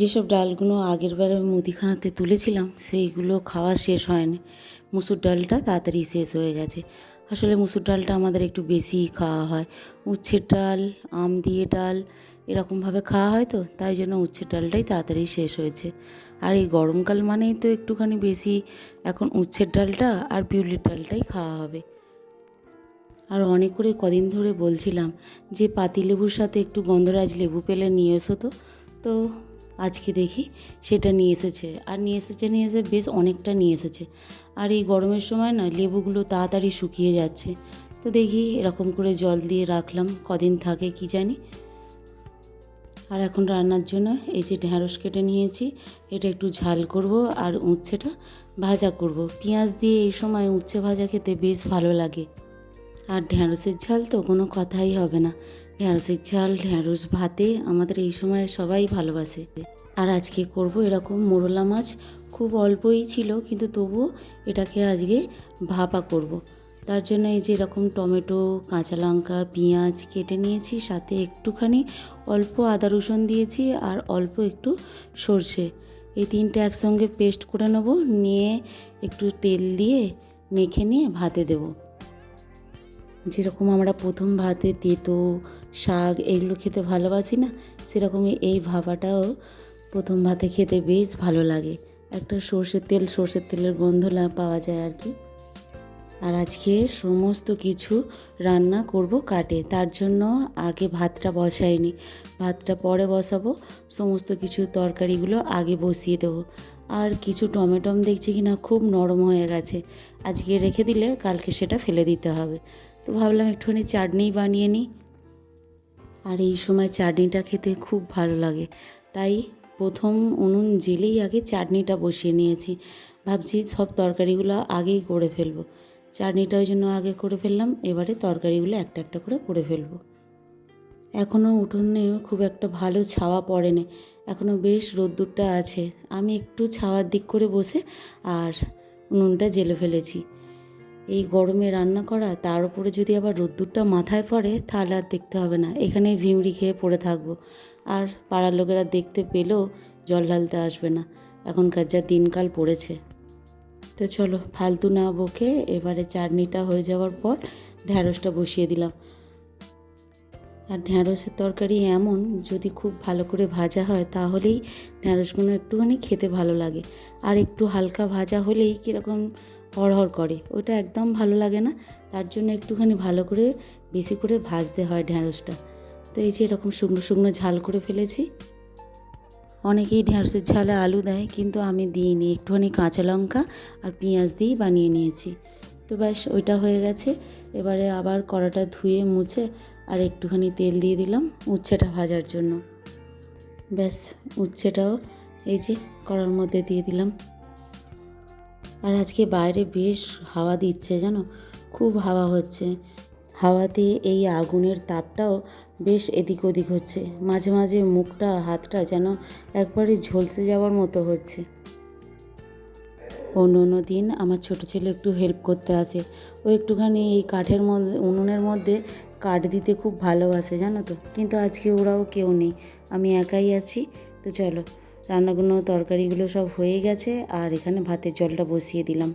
যেসব ডালগুলো আগের বারে মুদিখানাতে তুলেছিলাম, সেইগুলো খাওয়া শেষ হয়নি। মুসুর ডালটা তাড়াতাড়ি শেষ হয়ে গেছে। আসলে মুসুর ডালটা আমাদের একটু বেশিই খাওয়া হয়। উচ্ছের ডাল, আম দিয়ে ডাল এরকমভাবে খাওয়া হয় তো, তাই জন্য উচ্ছের ডালটাই তাড়াতাড়ি শেষ হয়েছে। আর এই গরমকাল মানেই তো একটুখানি বেশি এখন উচ্ছের ডালটা আর বিউলির ডালটাই খাওয়া হবে। আর অনেক করে কদিন ধরে বলছিলাম যে পাতিলেবুর সাথে একটু গন্ধরাজ লেবু পেলে নিয়ে এসো তো। তো আজকে দেখি সেটা নিয়ে এসেছে। আর নিয়ে এসেছে, নিয়ে এসে বেশ অনেকটা নিয়ে এসেছে। আর এই গরমের সময় না, লেবুগুলো তাড়াতাড়ি শুকিয়ে যাচ্ছে। তো দেখি এরকম করে জল দিয়ে রাখলাম, কদিন থাকে কি জানি। আর এখন রান্নার জন্য এই যে ঢ্যাঁড়স কেটে নিয়েছি, এটা একটু ঝাল করব আর উচ্ছেটা ভাজা করব। পেঁয়াজ দিয়ে এই সময় উচ্ছে ভাজা খেতে বেশ ভালো লাগে। আর ঢ্যাঁড়সের ঝাল তো কোনো কথাই হবে না। ঢ্যাঁড়সের ঝাল ঢ্যাঁড়স ভাতে আমাদের এই সময় সবাই ভালোবাসে। আর আজকে করব এরকম মোরলা মাছ। খুব অল্পই ছিল, কিন্তু তবুও এটাকে আজকে ভাপা করব। তার জন্য এই যে এরকম টমেটো, কাঁচা লঙ্কা, পেঁয়াজ কেটে নিয়েছি, সাথে একটুখানি অল্প আদা রসুন দিয়েছি আর অল্প একটু সর্ষে। এই তিনটে একসঙ্গে পেস্ট করে নেব, নিয়ে একটু তেল দিয়ে মেখে নিয়ে ভাতে দেবো। যেরকম আমরা প্রথম ভাতে তেতো, শাক এগুলো খেতে ভালোবাসি না, সেরকমই এই ভাপাটাও প্রথম ভাতে খেতে বেশ ভালো লাগে। একটা সর্ষের তেল, সর্ষের তেলের গন্ধ পাওয়া যায় আর কি। আর আজকে সমস্ত কিছু রান্না করব কাটে, তার জন্য আগে ভাতটা বসাইনি। ভাতটা পরে বসাবো, সমস্ত কিছু তরকারিগুলো আগে বসিয়ে দেবো। আর কিছু টমেটম দেখছি কি না খুব নরম হয়ে গেছে, আজকে রেখে দিলে কালকে সেটা ফেলে দিতে হবে। তো ভাবলাম একটুখানি চাটনি বানিয়ে নিই। আর এই সময় চাটনিটা খেতে খুব ভালো লাগে। তাই প্রথম উনুন জেলেই আগে চাটনিটা বসিয়ে নিয়েছি। ভাবছি সব তরকারিগুলো আগেই করে ফেলব। চাটনিটা ওই জন্য আগে করে ফেললাম, এবারে তরকারিগুলো একটা একটা করে করে ফেলব। এখনও উঠোনে খুব একটা ভালো ছাওয়া পড়ে পড়েনি। এখনও বেশ রোদ্দুরটা আছে। আমি একটু ছাওয়ার দিক করে বসে আর উনুনটা জেলে ফেলেছি। এই গরমে রান্না করা, তার উপরে যদি আবার রোদ্দুরটা মাথায় পড়ে, তাহলে আর দেখতে হবে না। এখানে ভিমড়ি খেয়ে পড়ে থাকব। আর পাড়ার লোকেরা দেখতে পেলেও জল ঢালতে আসবে না। এখনকার যা দিনকাল পড়েছে। তো চলো, ফালতু না বকে এবারে চাটনিটা হয়ে যাওয়ার পর ঢ্যাঁড়সটা বসিয়ে দিলাম। আর ঢ্যাঁড়সের তরকারি এমন, যদি খুব ভালো করে ভাজা হয়, তাহলেই ঢ্যাঁড়সগুলো একটুখানি খেতে ভালো লাগে। আর একটু হালকা ভাজা হলেই কীরকম হড়হড় করে। ওটা একদম ভালো লাগে না। তার জন্য একটুখানি ভালো করে বেশি করে ভাজতে হয় ঢ্যাঁড়সটা তো এই যে এরকম শুকনো শুকনো ঝাল করে ফেলেছি। অনেকেই ঢ্যাঁড়সের ঝালে আলু দেয়, কিন্তু আমি দিইনি। একটুখানি কাঁচা লঙ্কা আর পেঁয়াজ দিয়েই বানিয়ে নিয়েছি। তো ব্যাস, ওইটা হয়ে গেছে। এবারে আবার কড়াটা ধুয়ে মুছে আর একটুখানি তেল দিয়ে দিলাম উচ্ছেটা ভাজার জন্য। ব্যাস, উচ্ছেটাও এই যে কড়ার মধ্যে দিয়ে দিলাম। আর আজকে বাইরে বেশ হাওয়া দিচ্ছে, জানো? খুব হাওয়া হচ্ছে। হাওয়াতে এই আগুনের তাপটাও বেশ এদিক ওদিক হচ্ছে। মাঝে মাঝে মুখটা, হাতটা যেন একবারে ঝলসে যাওয়ার মতো হচ্ছে। অন্য অন্য দিন আমার ছোট ছেলে একটু হেল্প করতে আছে ও একটুখানি এই কাঠের মধ্যে উনুনের মধ্যে কাঠ দিতে খুব ভালোবাসে, জানো তো? কিন্তু আজকে ওরাও কেউ নেই। আমি একাই আছি, তো চলো। রান্নাগুলো, তরকারিগুলো সব হয়ে গেছে আর এখানে ভাতের জলটা বসিয়ে দিলাম।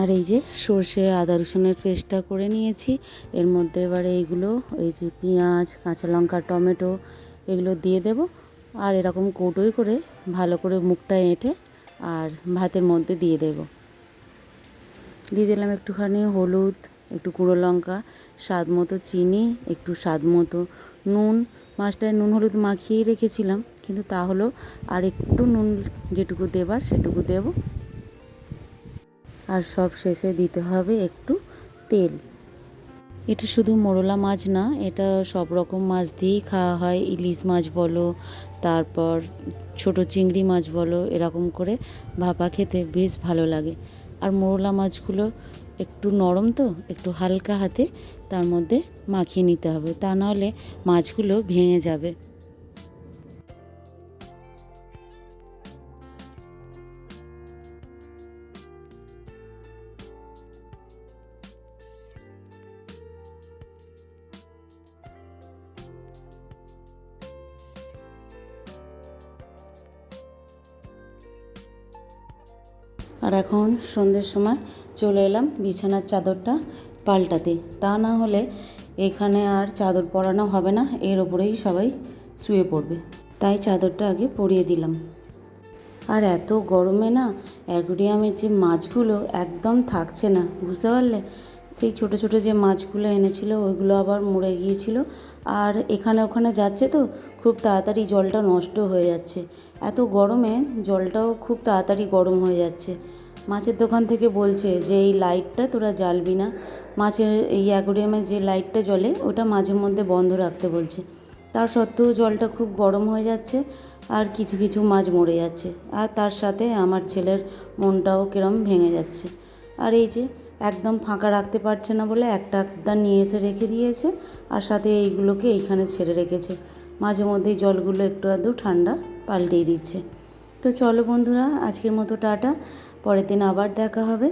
আর এই যে সর্ষে, আদা রসুনের পেস্টটা করে নিয়েছি। এর মধ্যে এবারে এইগুলো এই যে পেঁয়াজ, কাঁচা লঙ্কা, টমেটো এগুলো দিয়ে দেব। আর এরকম কৌটোই করে ভালো করে মুখটা এঁটে আর ভাতের মধ্যে দিয়ে দেব। দিয়ে দিলাম একটুখানি হলুদ, একটু গুঁড়ো লঙ্কা, স্বাদ মতো চিনি, একটু স্বাদ মতো নুন মাছটায় নুন হলুদ মাখিয়েই রেখেছিলাম, কিন্তু তাহলেও আর একটু নুন যেটুকু দেবার সেটুকু দেব। আর সব শেষে দিতে হবে একটু তেল। এটা শুধু মোরলা মাছ না, এটা সব রকম মাছ দিয়েই খাওয়া হয়। ইলিশ মাছ বলো, তারপর ছোট চিংড়ি মাছ বলো, এরকম করে ভাপা খেতে বেশ ভালো লাগে। আর মোরলা মাছগুলো একটু নরম তো, একটু হালকা হাতে তার মধ্যে মাখিয়ে নিতে হবে। তা নাহলে মাছগুলো ভেঙে যাবে। আর এখন সন্ধ্যের সময় এলাম বিছানার চাদরটা পাল্টাতে। তা না হলে এখানে আর চাদর পরানো হবে না, এর ওপরেই সবাই শুয়ে পড়বে। তাই চাদরটা আগে পরিয়ে দিলাম। আর এত গরমে না, অ্যাকুরিয়ামের যে মাছগুলো একদম থাকছে না, বুঝতে পারলে? সেই ছোট ছোট যে মাছগুলো এনেছিল, ওইগুলো আবার মরে গিয়েছিল। আর এখানে ওখানে যাচ্ছে তো, খুব তাড়াতাড়ি জলটা নষ্ট হয়ে যাচ্ছে। এত গরমে জলটাও খুব তাড়াতাড়ি গরম হয়ে যাচ্ছে। মাছের দোকান থেকে বলছে যে, এই লাইটটা তোরা জ্বালবি না। মাছের এই অ্যাকুরিয়ামে যে লাইটটা জ্বলে, ওটা মাঝে মধ্যে বন্ধ রাখতে বলছে। তার সত্ত্বেও জলটা খুব গরম হয়ে যাচ্ছে আর কিছু কিছু মাছ মরে যাচ্ছে। আর তার সাথে আমার ছেলের মনটাও কিরম ভেঙে যাচ্ছে। আর এই যে, একদম ফাঁকা রাখতে পারছে না বলে একটা একটা নিয়ে এসে রেখে দিয়েছে আর সাথে এইগুলোকে এইখানে ছেড়ে রেখেছে। মাঝে মধ্যেই জলগুলো একটু আধটু ঠান্ডা পাল্টেই দিচ্ছে। তো চলো বন্ধুরা আজকের মতো টাটা। পরের দিন আবার দেখা হবে।